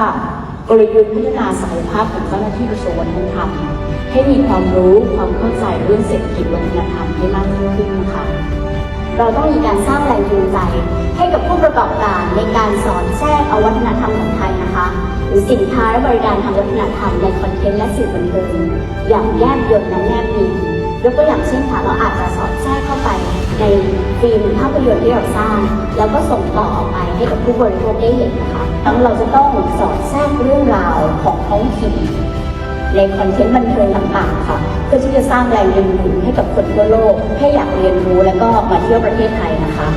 ค่ะ กลยุทธ์พัฒนาศักยภาพของเจ้าหน้าที่กระทรวงวัฒนธรรม ให้มีความรู้ความเข้าใจเรื่องเศรษฐกิจวัฒนธรรมให้มากยิ่งขึ้นนะคะเราต้องมีการสร้างแรงจูงใจ ให้กับผู้ประกอบการในการสอนแทรกเอาวัฒนธรรมของไทยนะคะ หรือสินค้าและบริการทางวัฒนธรรมในคอนเทนต์และสื่อบันเทิงอย่างแยบยลและแนบเนียนยกตัวอย่างเช่นค่ะเราอาจจะสอดแทรกเข้าไปใน ฟิล์มภาพยนตร์ที่เราสร้าง แล้วก็ส่งต่อออกไปให้กับผู้บริโภคได้เห็นนะคะทั้งเราจะต้องสอดแทรกเรื่องราวของท้องถิ่นในคอนเทนต์บันเทิงต่างๆค่ะเพื่อที่จะสร้างแรงดึงดูดให้กับคนทั่วโลกให้อยากเรียนรู้แล้วก็มาเที่ยวประเทศไทยนะคะ